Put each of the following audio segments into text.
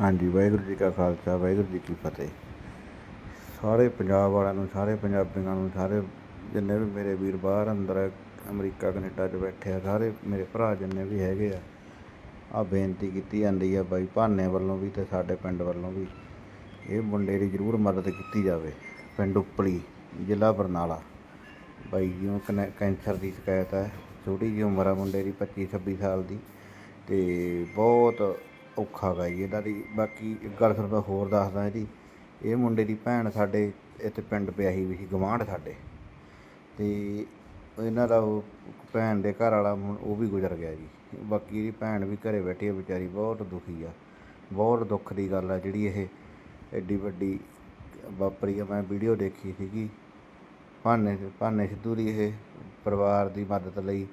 ਹਾਂਜੀ, ਵਾਹਿਗੁਰੂ ਜੀ ਕਾ ਖਾਲਸਾ, ਵਾਹਿਗੁਰੂ ਜੀ ਕੀ ਫਤਿਹ। ਸਾਰੇ ਪੰਜਾਬ ਵਾਲਿਆਂ ਨੂੰ, ਸਾਰੇ ਪੰਜਾਬੀਆਂ ਨੂੰ, ਸਾਰੇ ਜਿੰਨੇ ਵੀ ਮੇਰੇ ਵੀਰ ਬਾਹਰ ਅੰਦਰ ਅਮਰੀਕਾ, ਕੈਨੇਡਾ 'ਚ ਬੈਠੇ ਆ, ਸਾਰੇ ਮੇਰੇ ਭਰਾ ਜਿੰਨੇ ਵੀ ਹੈਗੇ ਆ ਆ ਬੇਨਤੀ ਕੀਤੀ ਜਾਂਦੀ ਆ ਬਾਈ ਭਾਨੇ ਵੱਲੋਂ ਵੀ ਤੇ ਸਾਡੇ ਪਿੰਡ ਵੱਲੋਂ ਵੀ, ਇਹ ਮੁੰਡੇ ਦੀ ਜ਼ਰੂਰ ਮਦਦ ਕੀਤੀ ਜਾਵੇ, ਪਿੰਡ ਉਪਲੀ, ਜ਼ਿਲ੍ਹਾ ਬਰਨਾਲਾ। ਬਾਈ ਜੀ ਨੂੰ ਕਨੈ- ਕੈਂਸਰ ਦੀ ਸ਼ਿਕਾਇਤ ਹੈ ਛੋਟੀ ਜਿਹੀ ਉਮਰ ਆ ਮੁੰਡੇ ਦੀ 25 26 ਸਾਲ ਦੀ, ਤੇ ਬਹੁਤ ਔਖਾ ਗਾ ਜੀ ਇਹਨਾਂ ਦੀ। ਬਾਕੀ ਇੱਕ ਗੱਲ ਤੁਹਾਨੂੰ ਮੈਂ ਹੋਰ ਦੱਸਦਾ ਇਹਦੀ। ਇਹ ਮੁੰਡੇ ਦੀ ਭੈਣ ਸਾਡੇ ਇੱਥੇ ਪਿੰਡ ਪਿਆ ਹੀ ਵੀ ਸੀ ਗਵਾਂਢ ਸਾਡੇ। ਤੇ ਇਹਨਾਂ ਦਾ ਉਹ ਭੈਣ ਦੇ ਘਰ ਵਾਲਾ ਉਹ ਵੀ ਗੁਜ਼ਰ ਗਿਆ ਜੀ। ਬਾਕੀ ਇਹਦੀ ਭੈਣ ਵੀ ਘਰੇ ਬੈਠੀ ਹੈ ਵਿਚਾਰੀ ਬਹੁਤ ਦੁਖੀ ਆ। ਬਹੁਤ ਦੁੱਖ ਦੀ ਗੱਲ ਆ ਜਿਹੜੀ ਇਹ ਐਡੀ ਵੱਡੀ ਵਾਪਰੀ ਆ। ਮੈਂ ਵੀਡੀਓ ਦੇਖੀ ਸੀਗੀ। ਭਾਨੇ ਭਾਨੇ ਸਿੱਧੂ ਦੀ ਇਹ ਪਰਿਵਾਰ ਦੀ ਮਦਦ ਲਈ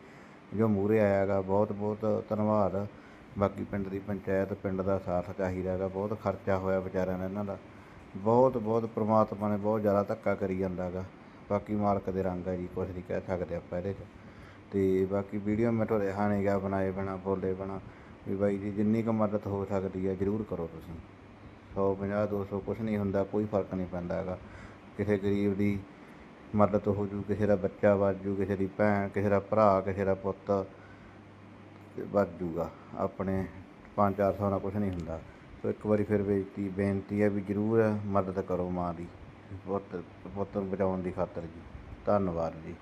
ਜੋ ਮੂਹਰੇ ਆਇਆ ਗਾ ਬਹੁਤ ਬਹੁਤ ਧੰਨਵਾਦ। ਬਾਕੀ ਪਿੰਡ ਦੀ ਪੰਚਾਇਤ, ਪਿੰਡ ਦਾ ਸਾਥ ਚਾਹੀਦਾ ਹੈਗਾ, ਬਹੁਤ ਖਰਚਾ ਹੋਇਆ ਵਿਚਾਰਿਆਂ ਨੇ ਇਹਨਾਂ ਦਾ। ਬਹੁਤ ਬਹੁਤ ਪ੍ਰਮਾਤਮਾ ਨੇ ਬਹੁਤ ਜ਼ਿਆਦਾ ਧੱਕਾ ਕਰੀ ਜਾਂਦਾ ਹੈਗਾ। ਬਾਕੀ ਮਾਲਕ ਦੇ ਰੰਗ ਹੈ ਜੀ, ਕੁਛ ਨਹੀਂ ਕਹਿ ਸਕਦੇ ਆਪਾਂ ਇਹਦੇ 'ਚ। ਤੇ ਬਾਕੀ ਵੀਡੀਓ ਮੈਂ ਤੁਹਾਡੇ ਹਾਣੇ ਗਿਆ ਬਣਾਏ ਬਣਾ ਬੋਲੇ ਬਣਾ ਵੀ ਬਾਈ ਜੀ, ਜਿੰਨੀ ਕੁ ਮਦਦ ਹੋ ਸਕਦੀ ਹੈ, ਜ਼ਰੂਰ ਕਰੋ ਤੁਸੀਂ। 150 200 ਕੁਛ ਨਹੀਂ ਹੁੰਦਾ, ਕੋਈ ਫ਼ਰਕ ਨਹੀਂ ਪੈਂਦਾ ਹੈਗਾ। ਕਿਸੇ ਗਰੀਬ ਦੀ ਮਦਦ ਹੋ ਜੂ, ਕਿਸੇ ਦਾ ਬੱਚਾ ਬਚ ਜੂ, ਕਿਸੇ ਦੀ ਭੈਣ, ਕਿਸੇ ਦਾ ਭਰਾ, ਕਿਸੇ ਦਾ ਪੁੱਤ। ਵੱਧ ਜੂਗਾ ਆਪਣੇ 5-400 ਨਾਲ ਕੁਛ ਨਹੀਂ ਹੁੰਦਾ। ਸੋ ਇੱਕ ਵਾਰੀ ਫਿਰ ਬੇਨਤੀ ਬੇਨਤੀ ਹੈ ਵੀ ਜ਼ਰੂਰ ਮਦਦ ਕਰੋ ਮਾਂ ਦੀ, ਪੁੱਤ ਪੁੱਤ ਨੂੰ ਬਚਾਉਣ ਦੀ ਖਾਤਰ ਜੀ। ਧੰਨਵਾਦ ਜੀ।